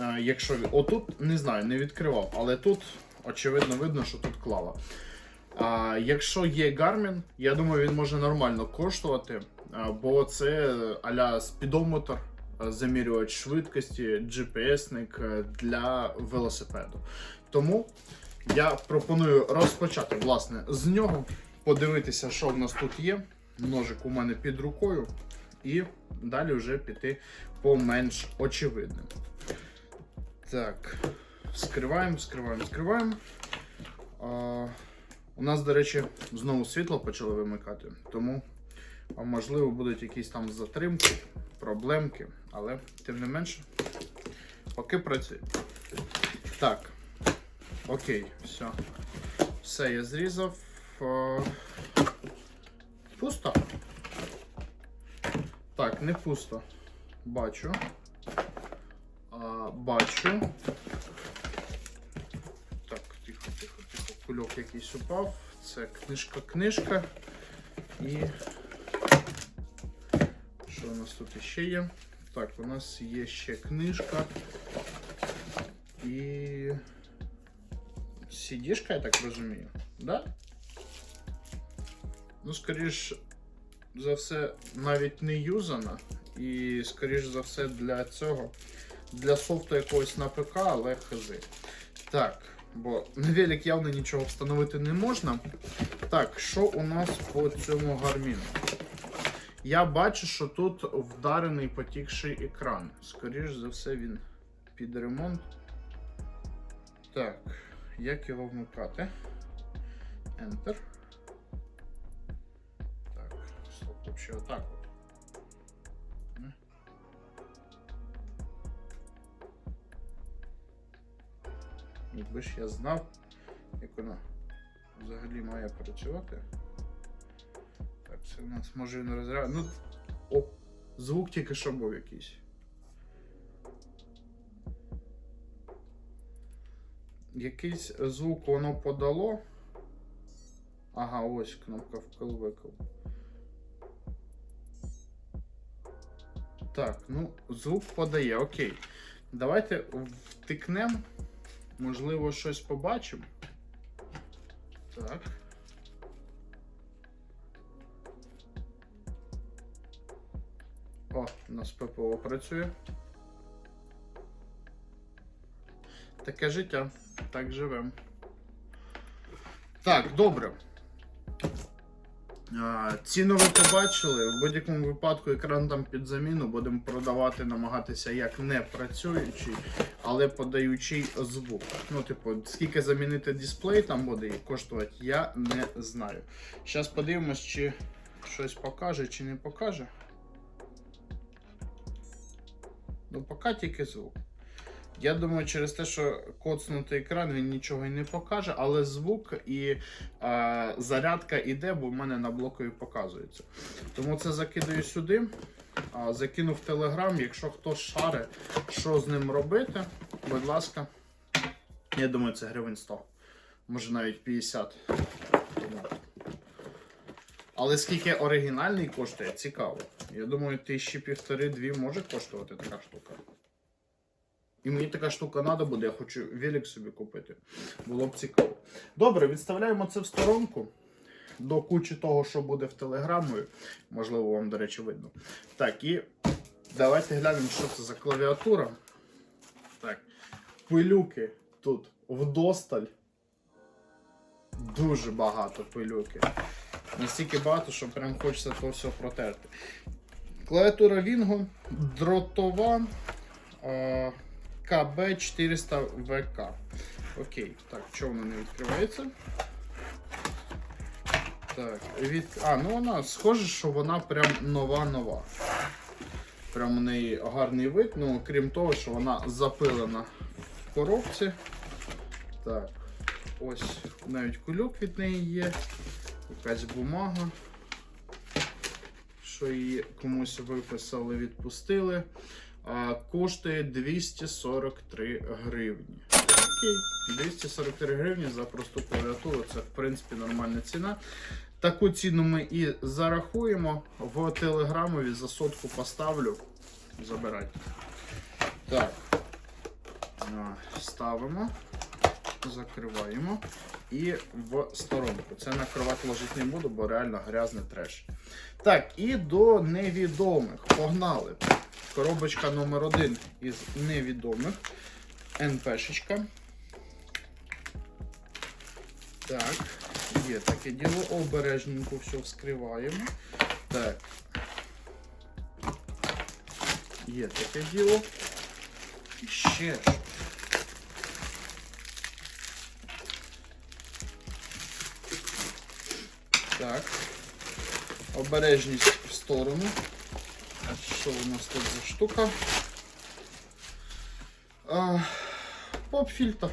е, якщо отут не знаю, не відкривав, але тут очевидно видно, що тут клава. А якщо є Garmin, я думаю, він може нормально коштувати, бо це аля спідометр, е, замірювач швидкості, GPS-ник е, для велосипеду. Тому я пропоную розпочати власне з нього, подивитися, що в нас тут є. Ножик у мене під рукою, і далі вже піти по менш очевидним. Так, скриваємо, скриваємо, скриваємо. У нас, до речі, знову світло почали вимикати, тому можливо будуть якісь там затримки, проблемки, але тим не менше, поки працює. Так. Окей, все. Все, я зрізав. Пусто. Так, не пусто. Бачу. Бачу. Так, тихо, тихо, тихо. Кульок якийсь упав. Це книжка, книжка. І. Що у нас тут іще є? Так, у нас є ще книжка. І. Сідішка, я так розумію. Да? Ну, скоріш за все, навіть не юзана. І, скоріш за все, для цього. Для софту якогось на ПК, але хз. Так, бо на велик явно нічого встановити не можна. Так, що у нас по цьому гарміну? Я бачу, що тут вдарений потікший екран. Скоріш за все, він під ремонт. Так, як його вмикати? Enter. Так, стоп, взагалі отак Якби ж я знав, як вона взагалі має працювати. Так, це у нас може він розряд. Ну, о, звук тільки що був якийсь. Якийсь звук воно подало. Ага, ось кнопка вкл-викл. Так, ну, звук подає, окей. Давайте втикнемо. Можливо, щось побачимо. Так. О, у нас ППО працює. Таке життя. Так живемо. Так, добре. Ціну ви побачили. В будь-якому випадку екран там під заміну будемо продавати, намагатися як не працюючий, але подаючий звук. Ну, типу, скільки замінити дисплей там буде коштувати, я не знаю. Зараз подивимось, чи щось покаже, чи не покаже. Ну, поки тільки звук. Я думаю, через те, що коцнутий екран, він нічого і не покаже, але звук і е, зарядка іде, бо в мене на блокові показується. Тому це закидаю сюди, а, закину в Телеграм. Якщо хтось шаре, що з ним робити, будь ласка. Я думаю, це гривень 100, може навіть 50. Але скільки оригінальний коштує, цікаво. Я думаю, тисячі півтори-дві може коштувати така штука. І мені така штука треба буде, я хочу велик собі купити. Було б цікаво. Добре, відставляємо це в сторонку. До кучі того, що буде в телеграмою. Можливо, вам, до речі, видно. Так, і давайте глянемо, що це за клавіатура. Так. Пилюки тут вдосталь. Дуже багато пилюки. Настільки багато, що прям хочеться то все протерти. Клавіатура Wingo дротова. Е, КБ400ВК. Окей, так, чого вона не відкривається? Так, від... А, ну вона схоже, що вона прям нова-нова. Прям у неї гарний вид, ну крім того, що вона запилена в коробці. Так, ось навіть кульок від неї є, якась бумага, що її комусь виписали, відпустили. А, коштує 243 гривні. Окей, 243 гривні за просту клавіатуру. Це в принципі нормальна ціна. Таку ціну ми і зарахуємо. В телеграмові за сотку поставлю. Забирайте. Так. Ставимо, закриваємо і в сторонку. Це накривати ложити не буду, бо реально грязний треш. Так, і до невідомих. Погнали. Коробочка номер один із невідомих. НПшечка. Так, є таке діло. Обережненько все вскриваємо. Так. Є таке діло. І ще. Так. Обережність в сторону. Що у нас тут за штука? Поп-фільтр.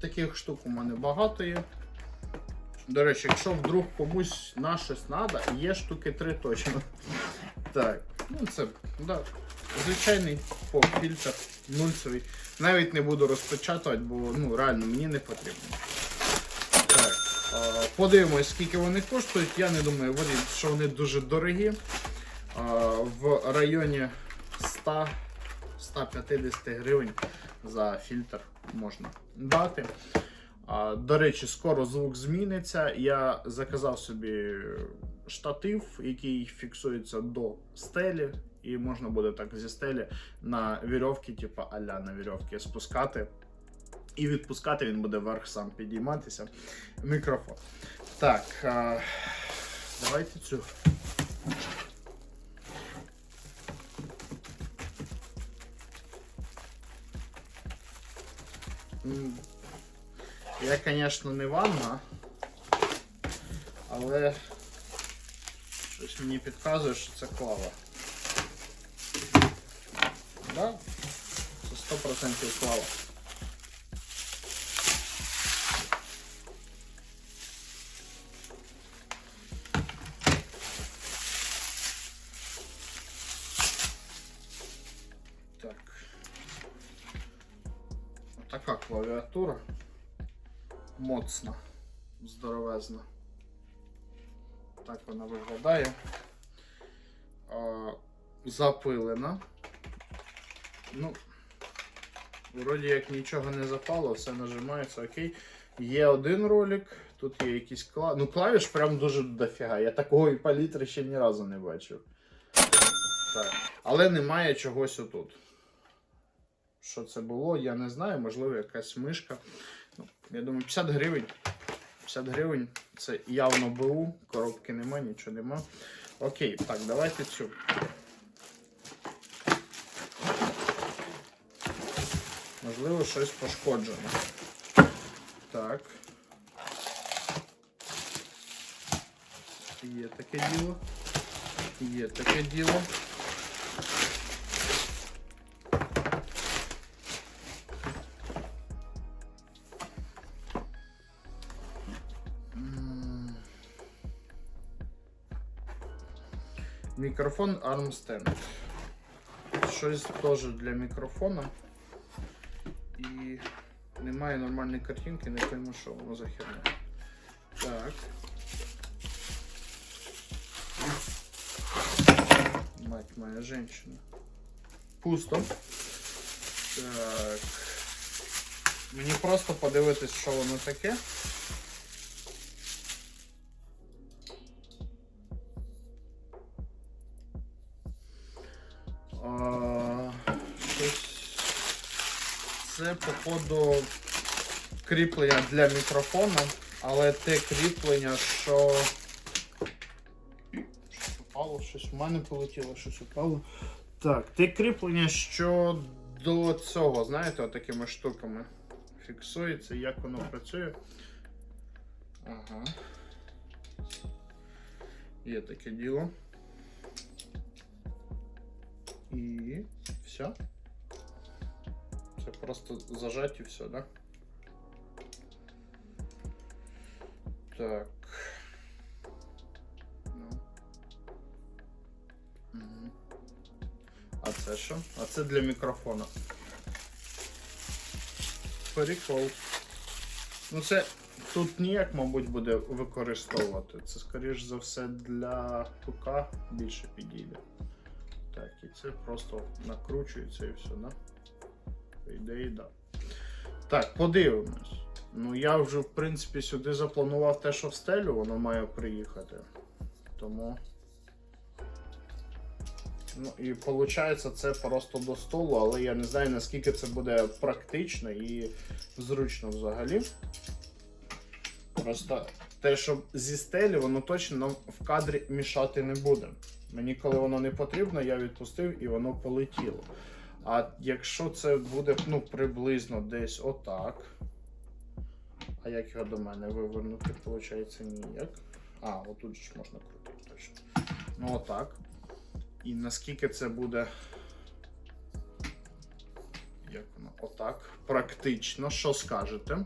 Таких штук у мене багато є. До речі, якщо вдруг комусь на щось треба, є штуки три точно. Так, ну це, да, звичайний поп-фільтр, нульцевий. Навіть не буду розпечатувати, бо ну, реально мені не потрібно. Так, подивимось, скільки вони коштують. Я не думаю, що вони дуже дорогі. В районі 100 150 гривень за фільтр можна дати. До речі, скоро звук зміниться. Я заказав собі штатив, який фіксується до стелі, і можна буде так зі стелі на вірьовки, типу аля на вірьовки, спускати. І відпускати він буде вверх сам підійматися. Мікрофон. Так, давайте цю. Я, звісно, не ванна, але щось мені підказує, що це клава. Да? Це 100% клава. Клавіатура. Моцна, здоровезна. Так вона виглядає. Запилена. Ну, вроді як нічого не запало, все нажимається, окей. Є один ролик, тут є якісь клавіші. Ну, клавіш прям дуже дофіга. Я такого і палітри ще ні разу не бачив. Так. Але немає чогось отут. Що це було, я не знаю, можливо, якась мишка. Ну, я думаю, 50 гривень. 50 гривень це явно БУ, коробки нема, нічого нема. Окей, так, давайте цю. Можливо, щось пошкоджено. Так. Є таке діло. Є таке діло. Мікрофон Armstand. Щось теж для мікрофона. І немає нормальної картинки, не пойму, що воно за херня. Так. Мать моя женщина. Пусто. Так. Мені просто подивитись, що воно таке. Це, походу, кріплення для мікрофона, але те кріплення, що. Щось упало, щось в мене полетіло, щось упало. Так, те кріплення, що до цього, знаєте, такими штуками фіксується, як воно працює. Ага. Є таке діло. І все. Це просто зажать і все, да? Так. Ну. Мгм. А це що? А це для мікрофона. Прикол. Ну це тут ніяк, мабуть, буде використовувати. Це, скоріш за все, для ПК більше підійде. Так, і це просто накручується і все, да? Ідеї, да. Так, подивимось. Ну, я вже, в принципі, сюди запланував те, що в стелю, воно має приїхати. Тому. Ну, і виходить, це просто до столу, але я не знаю, наскільки це буде практично і зручно взагалі. Просто те, що зі стелі, воно точно нам в кадрі мішати не буде. Мені, коли воно не потрібно, я відпустив і воно полетіло. А якщо це буде ну, приблизно десь отак. А як його до мене вивернути, виходить, ніяк. А, отут ж можна крутити точно. Ну отак. І наскільки це буде. Як воно? Отак. Практично, що скажете?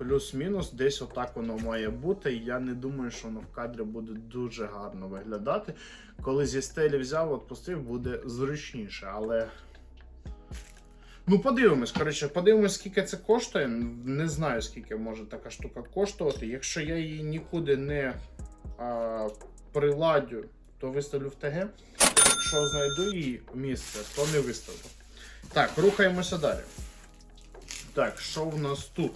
Ну, плюс-мінус, десь отак воно має бути. Я не думаю, що воно в кадрі буде дуже гарно виглядати. Коли зі стелі взяв, відпустив, буде зручніше, але. Ну, подивимось, коротше, подивимось, скільки це коштує. Не знаю, скільки може така штука коштувати. Якщо я її нікуди не а, приладю, то виставлю в ТГ. Якщо знайду її місце, то не виставлю. Так, рухаємося далі. Так, що в нас тут?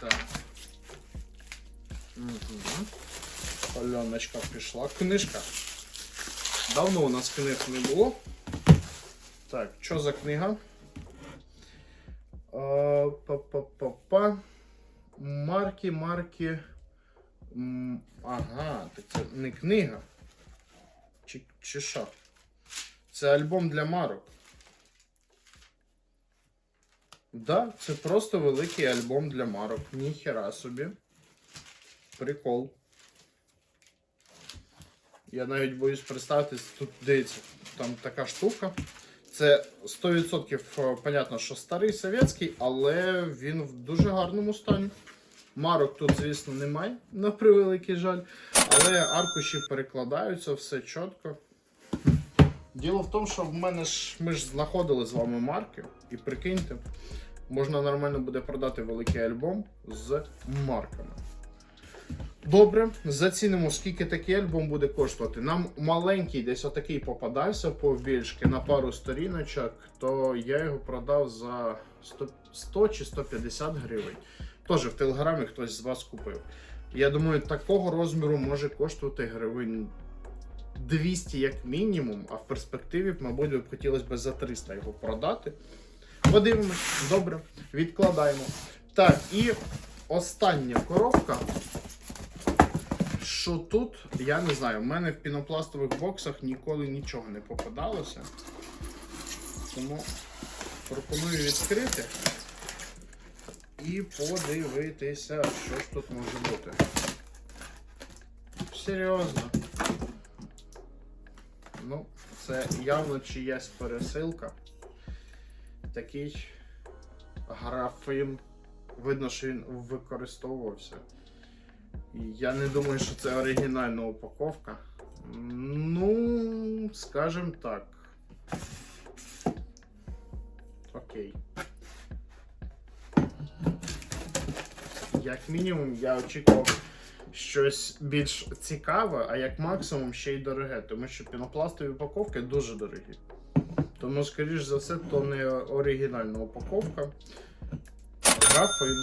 Так. Угу. Альоночка пішла. Книжка. Давно у нас книг не було. Так, що за книга? Па-па-па-па. Марки, марки. Ага, так це не книга. Чи, чи що? Це альбом для марок. Да, це просто великий альбом для марок. Ніхера собі. Прикол. Я навіть боюсь представити, тут дивіться, там така штука. Це 100% е, понятно, що старий совєтський, але він в дуже гарному стані. Марок тут, звісно, немає, на превеликий жаль. Але аркуші перекладаються, все чітко. Діло в тому, що в мене ж ми ж знаходили з вами марки, і прикиньте, можна нормально буде продати великий альбом з марками. Добре, зацінимо, скільки такий альбом буде коштувати. Нам маленький десь отакий попадався повбільшки на пару сторіночок, то я його продав за 100, 100 чи 150 гривень. Теж в телеграмі хтось з вас купив. Я думаю, такого розміру може коштувати гривень 200 як мінімум, а в перспективі, мабуть, хотілося б за 300 його продати. Подивимось, добре, відкладаємо. Так, і остання коробка. Що тут, я не знаю, в мене в пінопластових боксах ніколи нічого не попадалося. Тому пропоную відкрити і подивитися, що ж тут може бути. Серйозно. Ну, це явно чиясь пересилка. Такий графін. Видно, що він використовувався. Я не думаю, що це оригінальна упаковка. Ну, скажем так. Окей. Як мінімум, я очікував щось більш цікаве, а як максимум ще й дороге, тому що пінопластові упаковки дуже дорогі. Тому, скоріш за все, то не оригінальна упаковка. Графин.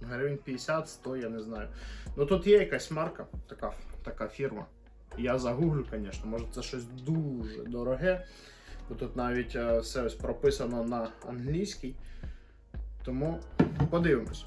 Гривень 50-100, я не знаю. Ну тут є якась марка, така, така фірма. Я загуглю, звісно, може це щось дуже дороге. Бо тут навіть е, все прописано на англійській. Тому подивимось.